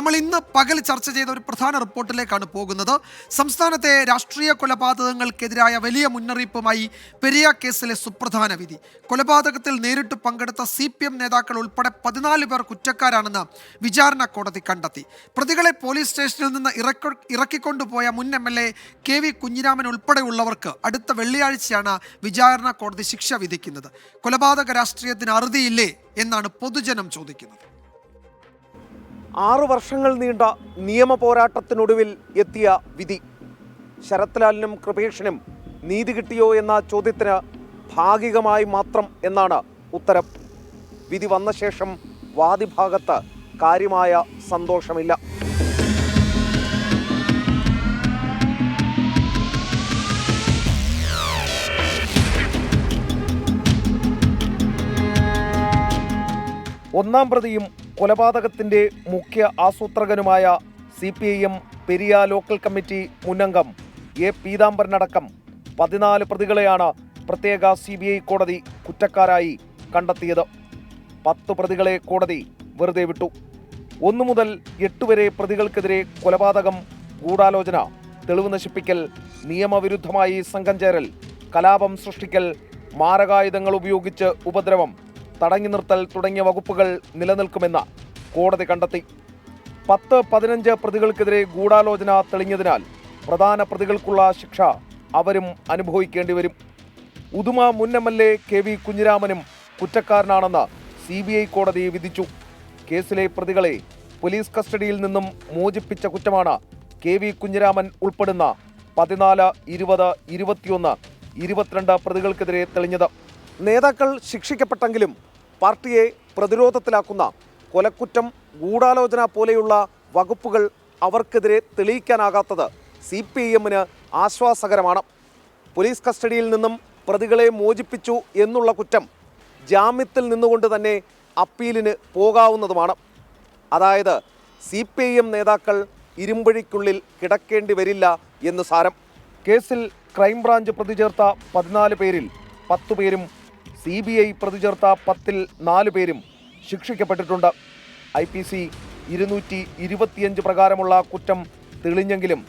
നമ്മൾ ഇന്ന് പകൽ ചർച്ച ചെയ്ത ഒരു പ്രധാന റിപ്പോർട്ടിലേക്കാണ് പോകുന്നത്. സംസ്ഥാനത്തെ രാഷ്ട്രീയ കൊലപാതകങ്ങൾക്കെതിരായ വലിയ മുന്നറിയിപ്പുമായി പെരിയ കേസിലെ സുപ്രധാന വിധി. കൊലപാതകത്തിൽ നേരിട്ട് പങ്കെടുത്ത സി പി എം നേതാക്കൾ ഉൾപ്പെടെ പതിനാല് പേർ കുറ്റക്കാരാണെന്ന് വിചാരണ കോടതി കണ്ടെത്തി. പ്രതികളെ പോലീസ് സ്റ്റേഷനിൽ നിന്ന് ഇറക്ക ഇറക്കിക്കൊണ്ടുപോയ മുൻ M L A K V Kunhiraman ഉൾപ്പെടെയുള്ളവർക്ക് അടുത്ത വെള്ളിയാഴ്ചയാണ് വിചാരണ കോടതി ശിക്ഷ വിധിക്കുന്നത്. കൊലപാതക രാഷ്ട്രീയത്തിന് അറുതിയില്ലേ എന്നാണ് പൊതുജനം ചോദിക്കുന്നത്. ആറു വർഷങ്ങൾ നീണ്ട നിയമ പോരാട്ടത്തിനൊടുവിൽ എത്തിയ വിധി. ശരത്ലാലിനും കൃപേഷിനും നീതി കിട്ടിയോ എന്ന ചോദ്യത്തിന് ഭാഗികമായി മാത്രം എന്നാണ് ഉത്തരം. വിധി വന്ന ശേഷം വാദിഭാഗത്ത് കാര്യമായ സന്തോഷമില്ല. ഒന്നാം പ്രതിയും കൊലപാതകത്തിന്റെ മുഖ്യ ആസൂത്രകനുമായ C P I M Periya local committee മുന്നംഗം A പീതാംബരനടക്കം പതിനാല് പ്രതികളെയാണ് പ്രത്യേക സി ബി ഐ കോടതി കുറ്റക്കാരായി കണ്ടെത്തിയത്. പത്ത് പ്രതികളെ കോടതി വെറുതെ വിട്ടു. ഒന്നു മുതൽ എട്ട് വരെ പ്രതികൾക്കെതിരെ കൊലപാതകം ഗൂഢാലോചന തെളിവ് നശിപ്പിക്കൽ നിയമവിരുദ്ധമായി സംഘം ചേരൽ കലാപം സൃഷ്ടിക്കൽ മാരകായുധങ്ങൾ ഉപയോഗിച്ച് ഉപദ്രവം തടഞ്ഞു നിർത്തൽ തുടങ്ങിയ വകുപ്പുകൾ നിലനിൽക്കുമെന്ന് കോടതി കണ്ടെത്തി. പത്ത് പതിനഞ്ച് പ്രതികൾക്കെതിരെ ഗൂഢാലോചന തെളിഞ്ഞതിനാൽ പ്രധാന പ്രതികൾക്കുള്ള ശിക്ഷ അവരും അനുഭവിക്കേണ്ടി വരും. ഉദുമ മുൻ M L A K V കുഞ്ഞിരാമനും കുറ്റക്കാരനാണെന്ന് സി ബി ഐ കോടതി വിധിച്ചു. കേസിലെ പ്രതികളെ പോലീസ് കസ്റ്റഡിയിൽ നിന്നും മോചിപ്പിച്ച കുറ്റമാണ് കെ വി കുഞ്ഞിരാമൻ ഉൾപ്പെടുന്ന പതിനാല് ഇരുപത് ഇരുപത്തിയൊന്ന് ഇരുപത്തിരണ്ട് പ്രതികൾക്കെതിരെ തെളിഞ്ഞത്. നേതാക്കൾ ശിക്ഷിക്കപ്പെട്ടെങ്കിലും പാർട്ടിയെ പ്രതിരോധത്തിലാക്കുന്ന കൊലക്കുറ്റം ഗൂഢാലോചന പോലെയുള്ള വകുപ്പുകൾ അവർക്കെതിരെ തെളിയിക്കാനാകാത്തത് സി പി ഐ എമ്മിന് ആശ്വാസകരമാണ്. പോലീസ് കസ്റ്റഡിയിൽ നിന്നും പ്രതികളെ മോചിപ്പിച്ചു എന്നുള്ള കുറ്റം ജാമ്യത്തിൽ നിന്നുകൊണ്ട് തന്നെ അപ്പീലിന് പോകാവുന്നതുമാണ്. അതായത് സി പി ഐ എം നേതാക്കൾ ഇരുമ്പഴിക്കുള്ളിൽ കിടക്കേണ്ടി വരില്ല എന്ന് സാരം. കേസിൽ ക്രൈംബ്രാഞ്ച് പ്രതി ചേർത്ത പതിനാല് പേരിൽ പത്തു പേരും സി ബി ഐ പ്രതി ചേർത്ത പത്തിൽ നാല് പേരും ശിക്ഷിക്കപ്പെട്ടിട്ടുണ്ട്. ഐ പി സി ഇരുന്നൂറ്റി ഇരുപത്തിയഞ്ച് പ്രകാരമുള്ള കുറ്റം തെളിഞ്ഞെങ്കിലും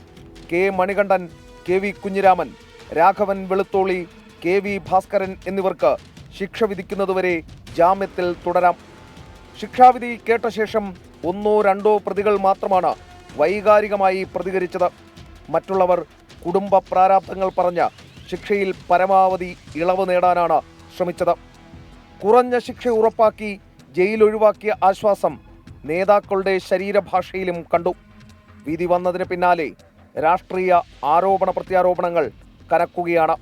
K Manikandan K V Kunhiraman Raghavan Velutholi K V Bhaskaran എന്നിവർക്ക് ശിക്ഷ വിധിക്കുന്നതുവരെ ജാമ്യത്തിൽ തുടരാം. ശിക്ഷാവിധി കേട്ട ശേഷം ഒന്നോ രണ്ടോ പ്രതികൾ മാത്രമാണ് വൈകാരികമായി പ്രതികരിച്ചത്. മറ്റുള്ളവർ കുടുംബ പ്രാരാബ്ദങ്ങൾ പറഞ്ഞ ശിക്ഷയിൽ പരമാവധി ഇളവ് നേടാനാണ് ശ്രമിച്ചത്. കുറഞ്ഞ ശിക്ഷ ഉറപ്പാക്കി ജയിൽ ഒഴിവാക്കിയ ആശ്വാസം നേതാക്കളുടെ ശരീരഭാഷയിലും കണ്ടു. വിധി വന്നതിന് പിന്നാലെ രാഷ്ട്രീയ ആരോപണ പ്രത്യാരോപണങ്ങൾ കനക്കുകയാണ്.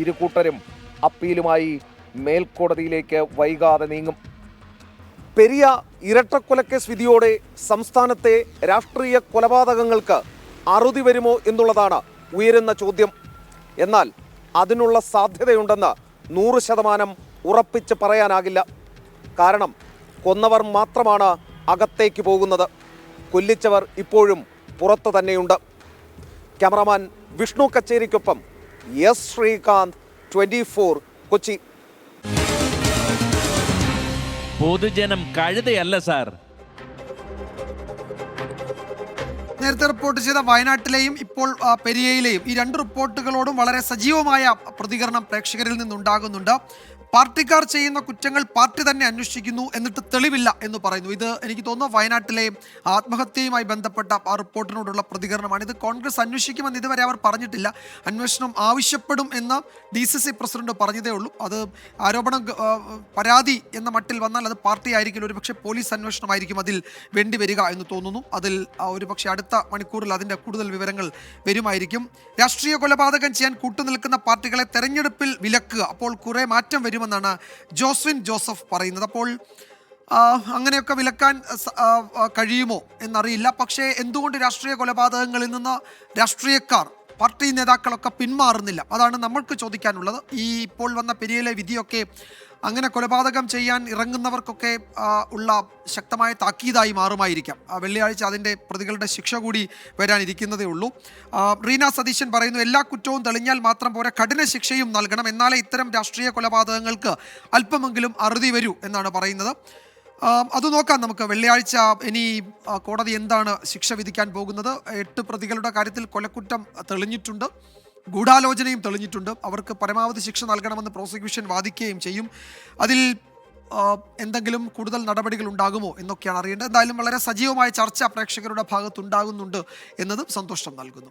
ഇരു കൂട്ടരും അപ്പീലുമായി മേൽക്കോടതിയിലേക്ക് വൈകാതെ നീങ്ങും. പെരിയ ഇരട്ടക്കൊലക്കേസ് വിധിയോടെ സംസ്ഥാനത്തെ രാഷ്ട്രീയ കൊലപാതകങ്ങൾക്ക് അറുതി വരുമോ എന്നുള്ളതാണ് ഉയരുന്ന ചോദ്യം. എന്നാൽ അതിനുള്ള സാധ്യതയുണ്ടെന്ന് നൂറ് ശതമാനം ഉറപ്പിച്ച് പറയാനാകില്ല. കാരണം കൊന്നവർ മാത്രമാണ് അകത്തേക്ക് പോകുന്നത്. കൊല്ലിച്ചവർ ഇപ്പോഴും പുറത്തു തന്നെയുണ്ട്. ക്യാമറമാൻ വിഷ്ണു കച്ചേരിക്കൊപ്പം എസ് ശ്രീകാന്ത് ട്വന്റി കൊച്ചി. പൊതുജനം കഴുതയല്ല സാർ. നേരത്തെ റിപ്പോർട്ട് ചെയ്ത വയനാട്ടിലെയും ഇപ്പോൾ പെരിയയിലെയും ഈ രണ്ട് റിപ്പോർട്ടുകളോടും വളരെ സജീവമായ പ്രതികരണം പ്രേക്ഷകരിൽ നിന്നുണ്ടാകുന്നുണ്ട്. പാർട്ടിക്കാർ ചെയ്യുന്ന കുറ്റങ്ങൾ പാർട്ടി തന്നെ അന്വേഷിക്കുന്നു എന്നിട്ട് തെളിവില്ല എന്ന് പറയുന്നു. ഇത് എനിക്ക് തോന്നുന്നു വയനാട്ടിലെ ആത്മഹത്യയുമായി ബന്ധപ്പെട്ട ആ റിപ്പോർട്ടിനോടുള്ള പ്രതികരണമാണ്. ഇത് കോൺഗ്രസ് അന്വേഷിക്കുമെന്ന് ഇതുവരെ അവർ പറഞ്ഞിട്ടില്ല. അന്വേഷണം ആവശ്യപ്പെടും എന്ന് ഡി സി സി പ്രസിഡന്റ് പറഞ്ഞതേ ഉള്ളൂ. അത് ആരോപണം പരാതി എന്ന മട്ടിൽ വന്നാൽ അത് പാർട്ടി ആയിരിക്കില്ല. ഒരുപക്ഷെ പോലീസ് അന്വേഷണമായിരിക്കും അതിൽ വേണ്ടി വരിക എന്ന് തോന്നുന്നു. അതിൽ ഒരുപക്ഷെ അടുത്ത മണിക്കൂറിൽ അതിന്റെ കൂടുതൽ വിവരങ്ങൾ വരുമായിരിക്കും. രാഷ്ട്രീയ കൊലപാതകം ചെയ്യാൻ കൂട്ടുനിൽക്കുന്ന പാർട്ടികളെ തെരഞ്ഞെടുപ്പിൽ വിലക്കുക. അപ്പോൾ കുറേ മാറ്റം വരുമെന്നാണ് ജോസ്വിൻ ജോസഫ് പറയുന്നത്. അപ്പോൾ അങ്ങനെയൊക്കെ വിലക്കാൻ കഴിയുമോ എന്നറിയില്ല. പക്ഷേ എന്തുകൊണ്ട് രാഷ്ട്രീയ കൊലപാതകങ്ങളിൽ നിന്ന് രാഷ്ട്രീയക്കാർ പാർട്ടി നേതാക്കളൊക്കെ പിന്മാറുന്നില്ല. അതാണ് നമ്മൾക്ക് ചോദിക്കാനുള്ളത്. ഈ ഇപ്പോൾ വന്ന പെരിയയിലെ വിധിയൊക്കെ അങ്ങനെ കൊലപാതകം ചെയ്യാൻ ഇറങ്ങുന്നവർക്കൊക്കെ ഉള്ള ശക്തമായ താക്കീതായി മാറുമായിരിക്കാം. വെള്ളിയാഴ്ച അതിന്റെ പ്രതികളുടെ ശിക്ഷ കൂടി വരാനിരിക്കുന്നതേ ഉള്ളൂ. റീന സതീശൻ പറയുന്നു എല്ലാ കുറ്റവും തെളിഞ്ഞാൽ മാത്രം പോരാ. കഠിന ശിക്ഷയും നൽകണം. എന്നാലേ ഇത്തരം രാഷ്ട്രീയ കൊലപാതകങ്ങൾക്ക് അല്പമെങ്കിലും അറുതി വരൂ എന്നാണ് പറയുന്നത്. അത് നോക്കാം നമുക്ക്. വെള്ളിയാഴ്ച ഇനി കോടതി എന്താണ് ശിക്ഷ വിധിക്കാൻ പോകുന്നത്? എട്ട് പ്രതികളുടെ കാര്യത്തിൽ കൊലക്കുറ്റം തെളിഞ്ഞിട്ടുണ്ട്. ഗൂഢാലോചനയും തെളിഞ്ഞിട്ടുണ്ട്. അവർക്ക് പരമാവധി ശിക്ഷ നൽകണമെന്ന് പ്രോസിക്യൂഷൻ വാദിക്കുകയും ചെയ്യും. അതിൽ എന്തെങ്കിലും കൂടുതൽ നടപടികൾ ഉണ്ടാകുമോ എന്നൊക്കെയാണ് അറിയേണ്ടത്. എന്തായാലും വളരെ സജീവമായ ചർച്ച പ്രേക്ഷകരുടെ ഭാഗത്തുണ്ടാകുന്നുണ്ട് എന്നതും സന്തോഷം നൽകുന്നു.